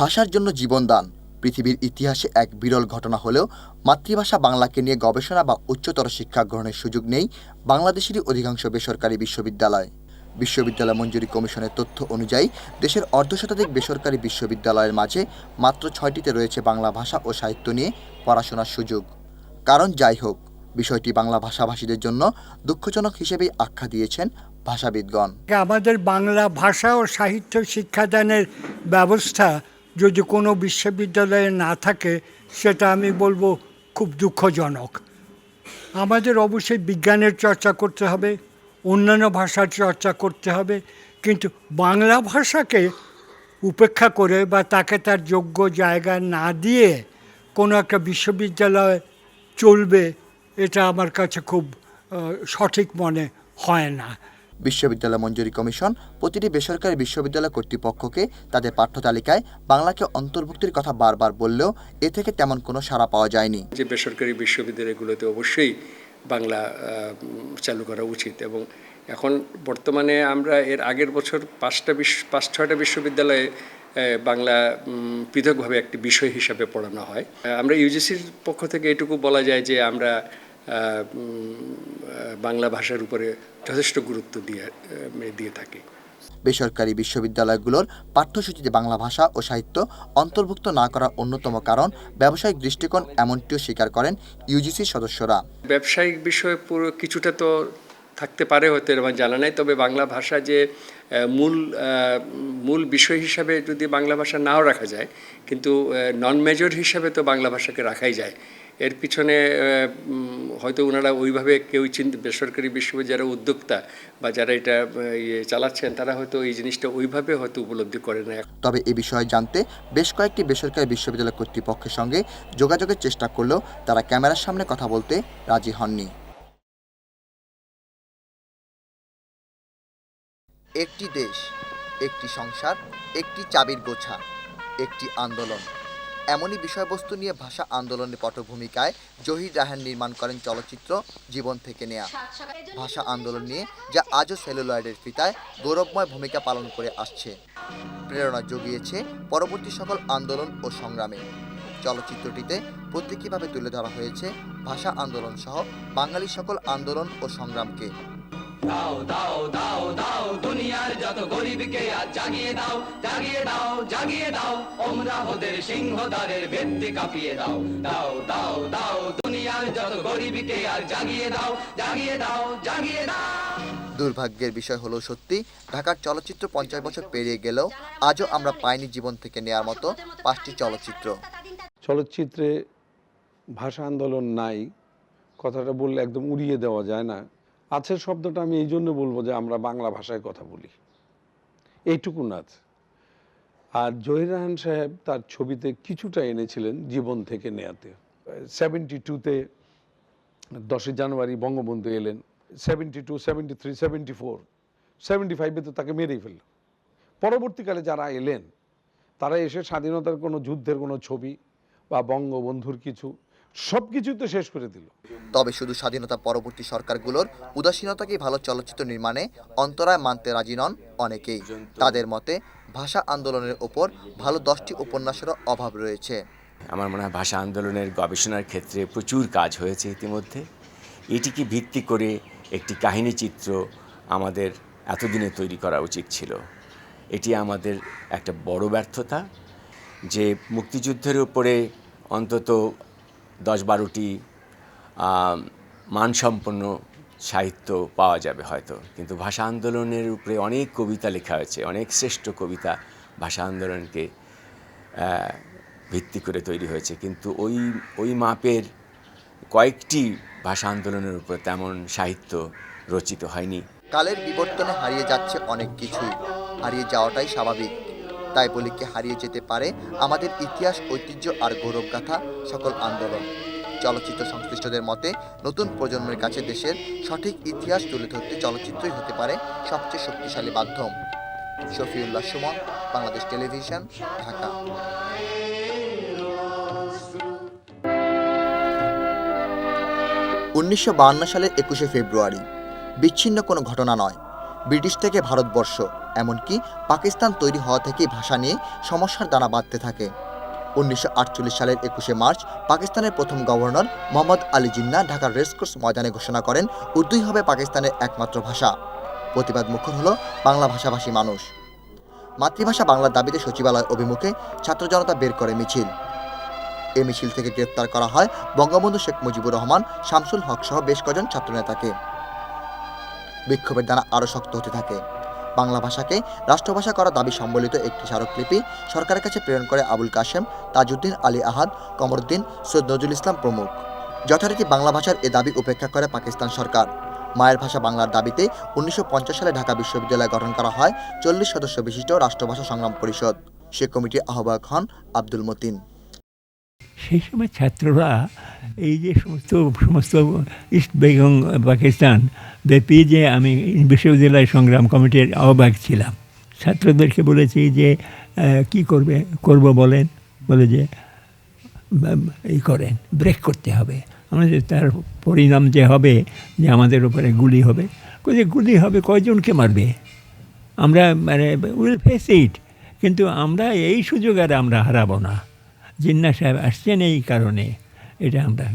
ভাষার জন্য জীবনদান। পৃথিবীর ইতিহাসে এক বিরল ঘটনা হলেও মাতৃভাষা বাংলাকে নিয়ে গবেষণা বা উচ্চতর শিক্ষা গ্রহণের সুযোগ নেই বাংলাদেশেরই অধিকাংশ বেসরকারি বিশ্ববিদ্যালয়। বিশ্ববিদ্যালয় মঞ্জুরি কমিশনের তথ্য অনুযায়ী, দেশের অর্ধশতাধিক বেসরকারি বিশ্ববিদ্যালয়ের মাঝে মাত্র ছয়টিতে রয়েছে বাংলা ভাষা ও সাহিত্য নিয়ে পড়াশোনার সুযোগ। কারণ যাই হোক, বিষয়টি বাংলা ভাষাভাষীদের জন্য দুঃখজনক হিসেবেই আখ্যা দিয়েছেন ভাষাবিদগণ। আমাদের বাংলা ভাষা ও সাহিত্য শিক্ষাদানের ব্যবস্থা যদি কোনো বিশ্ববিদ্যালয়ে না থাকে, সেটা আমি বলব খুব দুঃখজনক। আমাদের অবশ্যই বিজ্ঞানের চর্চা করতে হবে, অন্যান্য ভাষার চর্চা করতে হবে, কিন্তু বাংলা ভাষাকে উপেক্ষা করে বা তাকে তার যোগ্য জায়গা না দিয়ে কোনো একটা বিশ্ববিদ্যালয় চলবে, এটা আমার কাছে খুব সঠিক মনে হয় না। বিশ্ববিদ্যালয় মঞ্জুরি কমিশন প্রতিটি বেসরকারি বিশ্ববিদ্যালয় কর্তৃপক্ষকে তাদের পাঠ্য তালিকায় বাংলাকে অন্তর্ভুক্তির কথা বারবার বললেও এ থেকে তেমন কোনো সাড়া পাওয়া যায়নি। যে বেসরকারি বিশ্ববিদ্যালয়গুলোতে অবশ্যই বাংলা চালু করা উচিত এবং এখন বর্তমানে আমরা এর আগের বছর পাঁচটা বিশ্ব পাঁচ ছয়টা বিশ্ববিদ্যালয়ে বাংলা পৃথকভাবে একটি বিষয় হিসাবে পড়ানো হয়। আমরা ইউজিসির পক্ষ থেকে এটুকু বলা যায় যে আমরা বাংলা ভাষার উপরে যথেষ্ট গুরুত্ব দিয়ে দিয়ে থাকি। বেসরকারি বিশ্ববিদ্যালয়গুলোর পাঠ্যসূচিতে বাংলা ভাষা ও সাহিত্য অন্তর্ভুক্ত না করার অন্যতম কারণ ব্যবসায়িক দৃষ্টিকোণ এমনটিও স্বীকার করেন ইউজিসির সদস্যরা। ব্যবসায়িক বিষয়ে পুরো কিছুটা তো থাকতে পারে হয়তো আমার জানা নাই তবে বাংলা ভাষা যে মূল মূল বিষয় হিসাবে যদি বাংলা ভাষা নাও রাখা যায় কিন্তু নন মেজর হিসাবে তো বাংলা ভাষাকে রাখাই যায়। এর পিছনে হয়তো ওনারা ওইভাবে কেউ চিন্তা বেসরকারি বিশ্ববিদ্যালয় যারা উদ্যোক্তা বা যারা এটা ইয়ে চালাচ্ছেন, তারা হয়তো এই জিনিসটা ওইভাবে হয়তো উপলব্ধি করে না। তবে এ বিষয়ে জানতে বেশ কয়েকটি বেসরকারি বিশ্ববিদ্যালয় কর্তৃপক্ষের সঙ্গে যোগাযোগের চেষ্টা করলেও তারা ক্যামেরার সামনে কথা বলতে রাজি হননি। একটি দেশ, একটি সংসার, একটি চাবির গোছা, একটি আন্দোলন। এমনই বিষয়বস্তু নিয়ে ভাষা আন্দোলনের পটভূমিকায় জহির রাহান নির্মাণ করেন চলচ্চিত্র জীবন থেকে নেয়া। ভাষা আন্দোলন নিয়ে যা আজও সেলুলয়েডের ফিতায় গৌরবময় ভূমিকা পালন করে আসছে। প্রেরণা জুগিয়েছে পরবর্তী সকল আন্দোলন ও সংগ্রামে। চলচ্চিত্রটিতে প্রতীকীভাবে তুলে ধরা হয়েছে ভাষা আন্দোলন সহ বাঙালি সকল আন্দোলন ও সংগ্রামকে। দাও দাও দাও দাও দুনিয়ার যত গরিবকে আজ জাগিয়ে দাও জাগিয়ে দাও জাগিয়ে দাও ওমরা ওদের সিংহদারের ভিত্তি কাঁপিয়ে দাও দাও দাও দাও দুনিয়ার যত গরিবকে আজ জাগিয়ে দাও জাগিয়ে দাও জাগিয়ে দাও। দুর্ভাগ্যের বিষয় হলো সত্যি ঢাকার চলচ্চিত্র পঞ্চাশ বছর পেরিয়ে গেলেও আজও আমরা পাইনি জীবন থেকে নেয়ার মতো পাঁচটি চলচ্চিত্র। চলচ্চিত্রে ভাষা আন্দোলন নাই কথাটা বললে একদম উড়িয়ে দেওয়া যায় না। আছে শব্দটা আমি এই জন্য বলব যে আমরা বাংলা ভাষায় কথা বলি। এইটুকু আছে। আর জহির রাহান সাহেব তার ছবিতে কিছুটা এনেছিলেন জীবন থেকে নেয়াতে। সেভেন্টি টুতে দশই জানুয়ারি বঙ্গবন্ধু এলেন seventy two seventy three seventy four seventy ফাইভে তো তাকে মেরেই ফেলল। পরবর্তীকালে যারা এলেন, তারা এসে স্বাধীনতার কোনো যুদ্ধের কোনো ছবি বা বঙ্গবন্ধুর কিছু সব কিছুই তো শেষ করে দিল। তবে শুধু স্বাধীনতা পরবর্তী সরকারগুলোর উদাসীনতাকেই ভালো চলচ্চিত্র নির্মাণে অন্তরায় মানতে রাজি নন অনেকেই। তাদের মতে ভাষা আন্দোলনের ওপর ভালো দশটি উপন্যাসেরও অভাব রয়েছে। আমার মনে হয় ভাষা আন্দোলনের গবেষণার ক্ষেত্রে প্রচুর কাজ হয়েছে ইতিমধ্যে। এটিকে ভিত্তি করে একটি কাহিনী চিত্র আমাদের এতদিনে তৈরি করা উচিত ছিল। এটি আমাদের একটা বড় ব্যর্থতা যে মুক্তিযুদ্ধের উপরে অন্তত দশ বারোটি মানসম্পন্ন সাহিত্য পাওয়া যাবে হয়তো। কিন্তু ভাষা আন্দোলনের উপরে অনেক কবিতা লেখা হয়েছে, অনেক শ্রেষ্ঠ কবিতা ভাষা আন্দোলনকে ভিত্তি করে তৈরি হয়েছে। কিন্তু ওই ওই মাপের কয়েকটি ভাষা আন্দোলনের উপর তেমন সাহিত্য রচিত হয়নি। কালের বিবর্তনে হারিয়ে যাচ্ছে অনেক কিছুই। হারিয়ে যাওয়াটাই স্বাভাবিক। তাই বলি কি হারিয়ে যেতে পারে আমাদের ইতিহাস, ঐতিহ্য আর গৌরবগাথা সকল আন্দোলন। চলচ্চিত্র সংশ্লিষ্টদের মতে, নতুন প্রজন্মের কাছে দেশের সঠিক ইতিহাস তুলে ধরতে চলচ্চিত্রই হতে পারে সবচেয়ে শক্তিশালী মাধ্যম। শফিউল্লাহ সুমন, বাংলাদেশ টেলিভিশন, ঢাকা। উনিশশো সালের একুশে ফেব্রুয়ারি। বিচ্ছিন্ন কোনো ঘটনা নয়। ব্রিটিশ থেকে ভারতবর্ষ। এমনকি পাকিস্তান তৈরি হওয়া থেকেই ভাষা নিয়ে সমস্যার দানা বাঁধতে থাকে। উনিশশো আটচল্লিশ সালের একুশে মার্চ পাকিস্তানের প্রথম গভর্নর মোহাম্মদ আলী জিন্না ঢাকার রেসকোর্স ময়দানে ঘোষণা করেন, উর্দুই হবে পাকিস্তানের একমাত্র ভাষা। প্রতিবাদ মুখর হল বাংলা ভাষাভাষী মানুষ। মাতৃভাষা বাংলার দাবিতে সচিবালয় অভিমুখে ছাত্র জনতা বের করে মিছিল। এ মিছিল থেকে গ্রেপ্তার করা হয় বঙ্গবন্ধু শেখ মুজিবুর রহমান, শামসুল হক সহ বেশ কজন ছাত্রনেতাকে। বিক্ষোভের দ্বারা আরও শক্ত হতে থাকে। বাংলা ভাষাকে রাষ্ট্রভাষা করা দাবি সম্বলিত একটি স্মারকলিপি সরকারের কাছে প্রেরণ করে আবুল কাশেম, তাজউদ্দিন আলী আহাদ, কমরুদ্দিন সৈয়দ নজরুল ইসলাম প্রমুখ। যথারীতি বাংলা ভাষার এ দাবি উপেক্ষা করে পাকিস্তান সরকার। মায়ের ভাষা বাংলার দাবিতে উনিশশো পঞ্চাশ সালে ঢাকা বিশ্ববিদ্যালয় গঠন করা হয় চল্লিশ সদস্য বিশিষ্ট রাষ্ট্রভাষা সংগ্রাম পরিষদ। সে কমিটির আহ্বায়ক হন আব্দুল মতিন। সেই সময় ছাত্ররা এই যে সমস্ত সমস্ত ইস্ট বেগং পাকিস্তান, ব্যাপী যে আমি বিশ্ববিদ্যালয় সংগ্রাম কমিটির আহ্বায়ক ছিলাম। ছাত্রদেরকে বলেছি যে কি করবে, করব বলেন, বলে যে এই করেন, ব্রেক করতে হবে। আমাদের তার পরিণাম যে হবে, যে আমাদের উপরে গুলি হবে যে গুলি হবে, কয়জনকে মারবে? আমরা মানে উইল ফেস ইট, কিন্তু আমরা এই সুযোগ আর আমরা হারাবো না। জিন্না সাহেব আসছেন এই কারণে, এটা আমরা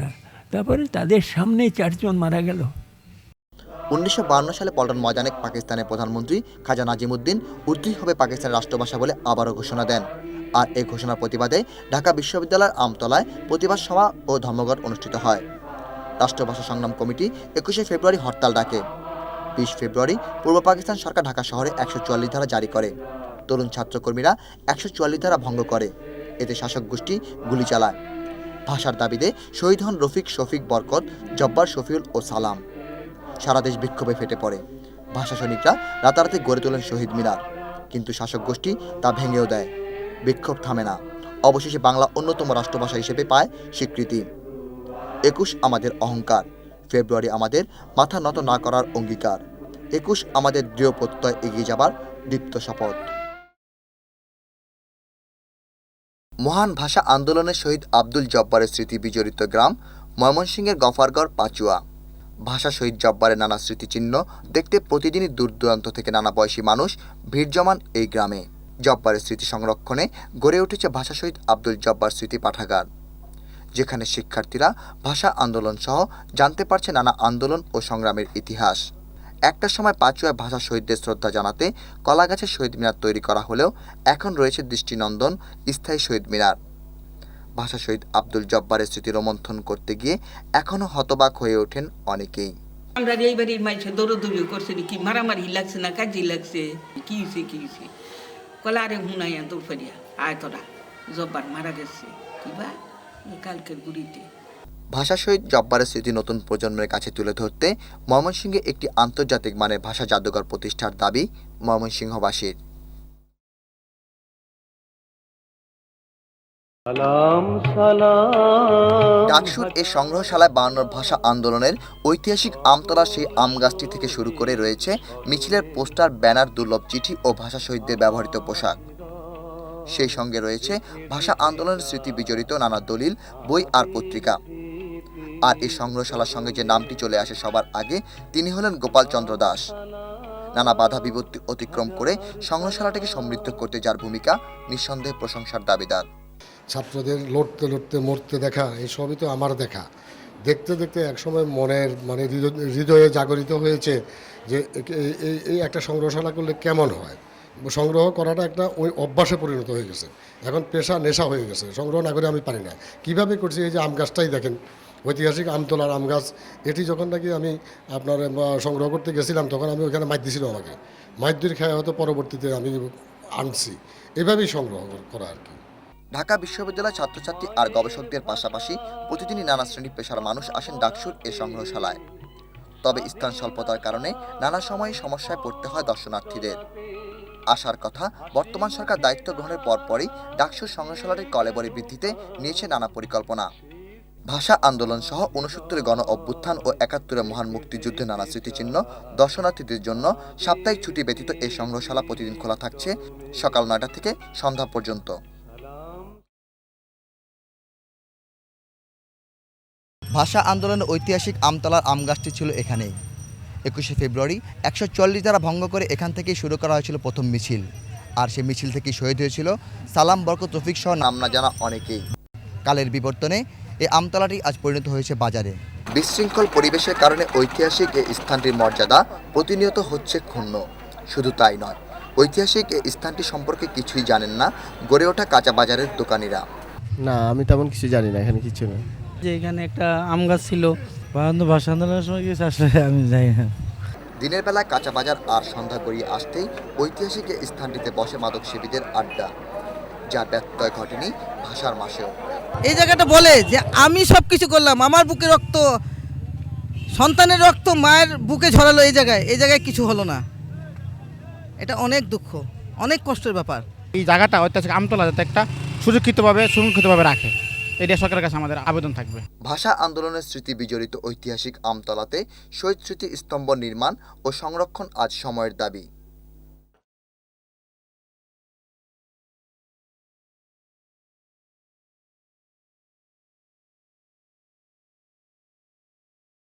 না। তারপরে তাদের সামনে চারজন মারা গেল। উনিশশো বান্ন সালে পল্টন ময়দানে পাকিস্তানের প্রধানমন্ত্রী খাজা নাজিমুদ্দিন উর্দুই হবে পাকিস্তানের রাষ্ট্রভাষা বলে আবারও ঘোষণা দেন। আর এই ঘোষণার প্রতিবাদে ঢাকা বিশ্ববিদ্যালয়ের আমতলায় প্রতিবাদ সভা ও ধর্মঘট অনুষ্ঠিত হয়। রাষ্ট্রভাষা সংগ্রাম কমিটি একুশে ফেব্রুয়ারি হরতাল ডাকে। বিশ ফেব্রুয়ারি পূর্ব পাকিস্তান সরকার ঢাকা শহরে একশো চুয়াল্লিশ ধারা জারি করে। তরুণ ছাত্রকর্মীরা একশো চুয়াল্লিশ ধারা ভঙ্গ করে। এতে শাসক গোষ্ঠী গুলি চালায়। ভাষার দাবিতে শহীদ হন রফিক শফিক বরকত, জব্বার শফিউল ও সালাম। সারা দেশ বিক্ষোভে ফেটে পড়ে। ভাষা সৈনিকরা রাতারাতি গড়ে তোলেন শহীদ মিনার। কিন্তু শাসক গোষ্ঠী তা ভেঙেও দেয়। বিক্ষোভ থামে না। অবশেষে বাংলা অন্যতম রাষ্ট্রভাষা হিসেবে পায় স্বীকৃতি। একুশ আমাদের অহংকার। ফেব্রুয়ারি আমাদের মাথা নত না করার অঙ্গীকার। একুশ আমাদের দৃঢ় প্রত্যয় এগিয়ে যাবার দীপ্ত শপথ। মহান ভাষা আন্দোলনের শহীদ আব্দুল জব্বারের স্মৃতি বিজড়িত গ্রাম ময়মনসিংহের গফারগড়, পাচুয়া। ভাষা শহীদ জব্বারের নানা স্মৃতিচিহ্ন দেখতে প্রতিদিনই দূর দূরান্ত থেকে নানা বয়সী মানুষ ভিড় জমান এই গ্রামে। জব্বারের স্মৃতি সংরক্ষণে গড়ে উঠেছে ভাষা শহীদ আব্দুল জব্বার স্মৃতি পাঠাগার। যেখানে শিক্ষার্থীরা ভাষা আন্দোলন সহ জানতে পারছে নানা আন্দোলন ও সংগ্রামের ইতিহাস। একটা সময় পাঁচুয়ায় ভাষা শহীদদের শ্রদ্ধা জানাতে কলাগাছের শহীদ মিনার তৈরি করা হলেও এখন রয়েছে দৃষ্টিনন্দন, স্থায়ী শহীদ মিনার। ভাষা শহীদ আব্দুল জব্বারের স্মৃতি রোমন্থন করতে গিয়ে এখনও হতবাক হয়ে ওঠেন অনেকেই। আমরা এইবারই মাইছে দৌড়দৌড়ি করছে কি মারামারি লাগছে না, কাজি লাগছে, কি হয়েছে কি হয়েছে কলা আরে হুনাইয়া দৌড় ফেরিয়া, আয় জব্বার মারা গেছে কিবা এই কালকের গুড়িতে। ভাষা শহীদ জব্বারের স্মৃতি নতুন প্রজন্মের কাছে তুলে ধরতে ময়মনসিংহে একটি আন্তর্জাতিক মানের ভাষা জাদুঘর প্রতিষ্ঠার দাবি ময়মনসিংহবাসীর। ডাকসুর এই সংগ্রহশালায় বায়ান্নর ভাষা আন্দোলনের ঐতিহাসিক আমতলা সেই আম গাছটি থেকে শুরু করে রয়েছে মিছিলের পোস্টার ব্যানার দুর্লভ চিঠি ও ভাষা শহীদদের ব্যবহৃত পোশাক। সেই সঙ্গে রয়েছে ভাষা আন্দোলনের স্মৃতি বিজড়িত নানা দলিল বই আর পত্রিকা। আর এই সংগ্রহশালার সঙ্গে যে নামটি চলে আসে সবার আগে, তিনি হলেন গোপাল চন্দ্র দাস। নানা বাধা বিপত্তি অতিক্রম করে সংগ্রহশালাটিকে সমৃদ্ধ করতে যার ভূমিকা নিঃসন্দেহে প্রশংসার দাবিদার। ছাত্রদের লড়তে লড়তে মরতে দেখা এসবই তো আমার দেখা। দেখতে দেখতে একসময় মনের মানে হৃদয়- জাগরিত হয়েছে যে এই একটা সংগ্রহশালা করলে কেমন হয়? সংগ্রহ করাটা একটা ওই অভ্যাসে পরিণত হয়ে গেছে। এখন পেশা, নেশা হয়ে গেছে। সংগ্রহ না করে আমি পারি না। কীভাবে করছি এই যে আম গাছটাই দেখেন। ঐতিহাসিক আমতলার আম গাছ, এটি যখন নাকি আমি আপনার সংগ্রহ করতে গেছিলাম, তখন আমি ওখানে মাইর দিছিল আমাকে। মাইর খায় হয়তো পরবর্তীতে আমি আনছি। এভাবেই সংগ্রহ করা আর কি। ঢাকা বিশ্ববিদ্যালয়ের ছাত্রছাত্রী আর গবেষকদের পাশাপাশি প্রতিদিনই নানা শ্রেণি পেশার মানুষ আসেন ডাকসুর এ সংগ্রহশালায়। তবে স্থান স্বল্পতার কারণে নানা সময়ে সমস্যায় পড়তে হয় দর্শনার্থীদের। আসার কথা, বর্তমান সরকার দায়িত্ব গ্রহণের পরপরই ডাকসুর সংগ্রহশালাটির কলেবরে বৃদ্ধিতে নিয়েছে নানা পরিকল্পনা। ভাষা আন্দোলন সহ উনসত্তরে গণ অভ্যুত্থান ও একাত্তরে মহান মুক্তিযুদ্ধে নানা স্মৃতিচিহ্ন দর্শনার্থীদের জন্য সাপ্তাহিক ছুটি ব্যতীত এই সংগ্রহশালা প্রতিদিন খোলা থাকছে সকাল নয়টা থেকে সন্ধ্যা পর্যন্ত। ভাষা আন্দোলনের ঐতিহাসিক আমতলার আম গাছটি ছিল এখানেই। একুশে ফেব্রুয়ারি একশো চল্লিশ দ্বারা ভঙ্গ করে এখান থেকেই শুরু করা হয়েছিল প্রথম মিছিল। আর সেই মিছিল থেকেই শহীদ হয়েছিল সালাম বরকত রফিক সহ নাম না জানা অনেকেই। কালের বিবর্তনে এই আমতলাটি আজ পরিণত হয়েছে বাজারে। বিশৃঙ্খল পরিবেশের কারণে ঐতিহাসিক এই স্থানটির মর্যাদা প্রতিনিয়ত হচ্ছে ক্ষুণ্ণ। শুধু তাই নয় ঐতিহাসিক এই স্থানটি সম্পর্কে কিছুই জানেন না গড়ে ওঠা কাঁচা বাজারের দোকানিরা। না আমি তেমন কিছু জানি না এখানে কিছু না। যে এখানে একটা আম গাছ ছিল ভাষা আন্দোলনের সময় গিয়েছে আসলে আমি যাই না। দিনের বেলা কাঁচা বাজার আর সন্ধ্যা গড়িয়ে আসতেই ঐতিহাসিক স্থানটিতে বসে মাদক সেবীদের আড্ডা। যার ব্যত্যয় ঘটেনি ভাষার মাসেও। এই জায়গাটা বলে যে আমি সব কিছু করলাম আমার বুকে রক্ত সন্তানের রক্ত মায়ের বুকে ঝরালো এই জায়গায়। এই জায়গায় কিছু হলো না। এটা অনেক দুঃখ অনেক কষ্টের ব্যাপার। এই জায়গাটা ঐতিহাসিক আমতলা যাতে একটা সুরক্ষিতভাবে সুরক্ষিতভাবে রাখে। এটা সরকারের কাছে আমাদের আবেদন থাকবে। ভাষা আন্দোলনের স্মৃতি বিজড়িত ঐতিহাসিক আমতলাতে শহীদ স্মৃতি স্তম্ভ নির্মাণ ও সংরক্ষণ আজ সময়ের দাবি।